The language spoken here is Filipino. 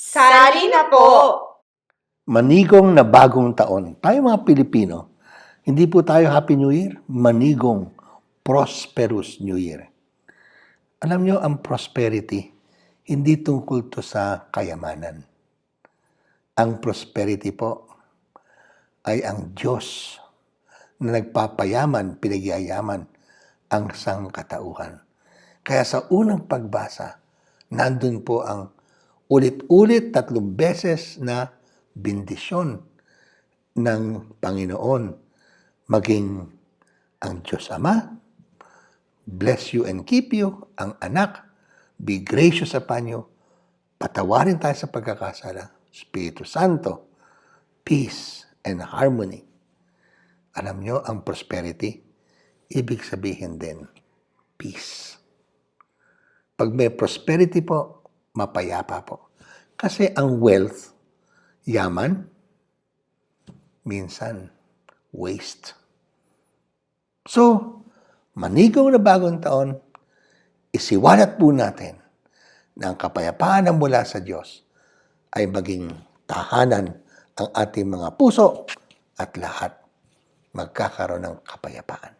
Sali na po! Manigong na bagong taon. Tayo mga Pilipino, hindi po tayo Happy New Year, manigong prosperous New Year. Alam nyo, ang prosperity, hindi tungkol to sa kayamanan. Ang prosperity po ay ang Diyos na nagpapayaman, pinagyayaman ang sangkatauhan. Kaya sa unang pagbasa, nandun po ang ulit-ulit tatlong beses na bendisyon ng Panginoon maging ang Diyos Ama, bless you and keep you, ang anak, be gracious upon you, patawarin tayo sa pagkakasala, Espiritu Santo, peace and harmony. Alam nyo, ang prosperity, ibig sabihin din, peace. Pag may prosperity po, mapayapa po. Kasi ang wealth, yaman, minsan, waste. So, manigaw na bagong taon, isiwalat po natin na ang kapayapaan na mula sa Diyos ay maging tahanan ang ating mga puso at lahat magkakaroon ng kapayapaan.